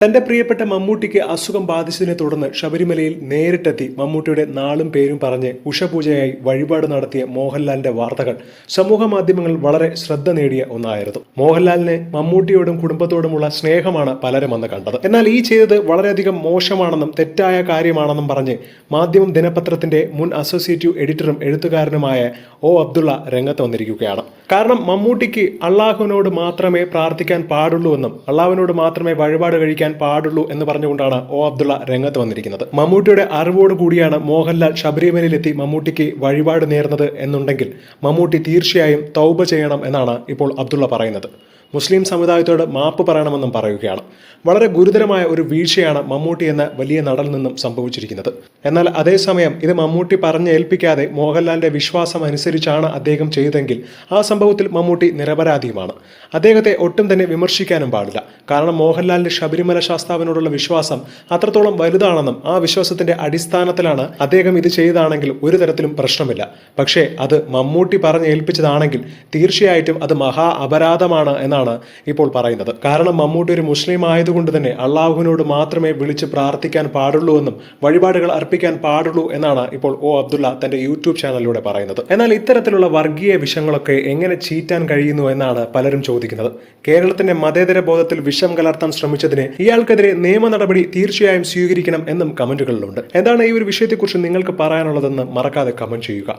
തന്റെ പ്രിയപ്പെട്ട മമ്മൂട്ടിക്ക് അസുഖം ബാധിച്ചതിനെ തുടർന്ന് ശബരിമലയിൽ നേരിട്ടെത്തി മമ്മൂട്ടിയുടെ നാളും പേരും പറഞ്ഞ് ഉഷപൂജയായി വഴിപാട് നടത്തിയ മോഹൻലാലിന്റെ വാർത്തകൾ. സമൂഹ മാധ്യമങ്ങൾ വളരെ ശ്രദ്ധ നേടിയ ഒന്നായിരുന്നു. മോഹൻലാലിനെ മമ്മൂട്ടിയോടും കുടുംബത്തോടുമുള്ള സ്നേഹമാണ് പലരും അന്ന് കണ്ടത്. എന്നാൽ ഈ ചെയ്തത് വളരെയധികം മോശമാണെന്നും തെറ്റായ കാര്യമാണെന്നും പറഞ്ഞ് മാധ്യമം ദിനപത്രത്തിന്റെ മുൻ അസോസിയേറ്റീവ് എഡിറ്ററും എഴുത്തുകാരനുമായ ഒ അബ്ദുള്ള രംഗത്ത് വന്നിരിക്കുകയാണ്. കാരണം മമ്മൂട്ടിക്ക് അള്ളാഹുവിനോട് മാത്രമേ പ്രാർത്ഥിക്കാൻ പാടുള്ളൂ എന്നും അള്ളാഹുവിനോട് മാത്രമേ വഴിപാട് കഴിക്കാൻ പാടുള്ളൂ എന്ന് പറഞ്ഞുകൊണ്ടാണ് ഒ അബ്ദുള്ള രംഗത്ത് വന്നിരിക്കുന്നത്. മമ്മൂട്ടിയുടെ അറിവോട് കൂടിയാണ് മോഹൻലാൽ ശബരിമലയിലെത്തി മമ്മൂട്ടിക്ക് വഴിപാട് നേർന്നത് എന്നുണ്ടെങ്കിൽ മമ്മൂട്ടി തീർച്ചയായും തൗബ ചെയ്യണം എന്നാണ് ഇപ്പോൾ അബ്ദുള്ള പറയുന്നത്. മുസ്ലിം സമുദായത്തോട് മാപ്പ് പറയണമെന്നും പറയുകയാണ്. വളരെ ഗുരുതരമായ ഒരു വീഴ്ചയാണ് മമ്മൂട്ടി എന്ന വലിയ നടൽ നിന്നും സംഭവിച്ചിരിക്കുന്നത്. എന്നാൽ അതേസമയം ഇത് മമ്മൂട്ടി പറഞ്ഞ് ഏൽപ്പിക്കാതെ മോഹൻലാലിന്റെ വിശ്വാസം അനുസരിച്ചാണ് അദ്ദേഹം ചെയ്തതെങ്കിൽ ആ സംഭവത്തിൽ മമ്മൂട്ടി നിരപരാധിയുമാണ്. അദ്ദേഹത്തെ ഒട്ടും തന്നെ വിമർശിക്കാനും പാടില്ല. കാരണം മോഹൻലാലിന്റെ ശബരിമല ശാസ്താവിനോടുള്ള വിശ്വാസം അത്രത്തോളം വലുതാണെന്നും ആ വിശ്വാസത്തിന്റെ അടിസ്ഥാനത്തിലാണ് അദ്ദേഹം ഇത് ചെയ്തതാണെങ്കിൽ ഒരു തരത്തിലും പ്രശ്നമില്ല. പക്ഷേ അത് മമ്മൂട്ടി പറഞ്ഞ് ഏൽപ്പിച്ചതാണെങ്കിൽ തീർച്ചയായിട്ടും അത് മഹാ അപരാധമാണ് എന്നാണ് ഇപ്പോൾ പറയുന്നത്. കാരണം മമ്മൂട്ടി ഒരു മുസ്ലിം ആയതുകൊണ്ട് തന്നെ അള്ളാഹുവിനോട് മാത്രമേ വിളിച്ച് പ്രാർത്ഥിക്കാൻ പാടുള്ളൂ എന്നും വഴിപാടുകൾ അർപ്പിക്കാൻ പാടുള്ളൂ എന്നാണ് ഇപ്പോൾ ഒ അബ്ദുള്ള തന്റെ യൂട്യൂബ് ചാനലിലൂടെ പറയുന്നത്. എന്നാൽ ഇത്തരത്തിലുള്ള വർഗീയ വിഷങ്ങളൊക്കെ എങ്ങനെ ചീറ്റാൻ കഴിയുന്നു എന്നാണ് പലരും ചോദിക്കുന്നത്. കേരളത്തിന്റെ മതേതര ബോധത്തിൽ വിഷം കലർത്താൻ ശ്രമിച്ചതിന് ഇയാൾക്കെതിരെ നിയമ നടപടി തീർച്ചയായും സ്വീകരിക്കണം എന്നും കമന്റുകളിലുണ്ട് എന്താണ് ഈ ഒരു വിഷയത്തെക്കുറിച്ച് നിങ്ങൾക്ക് പറയാനുള്ളതെന്ന് മറക്കാതെ കമന്റ് ചെയ്യുക.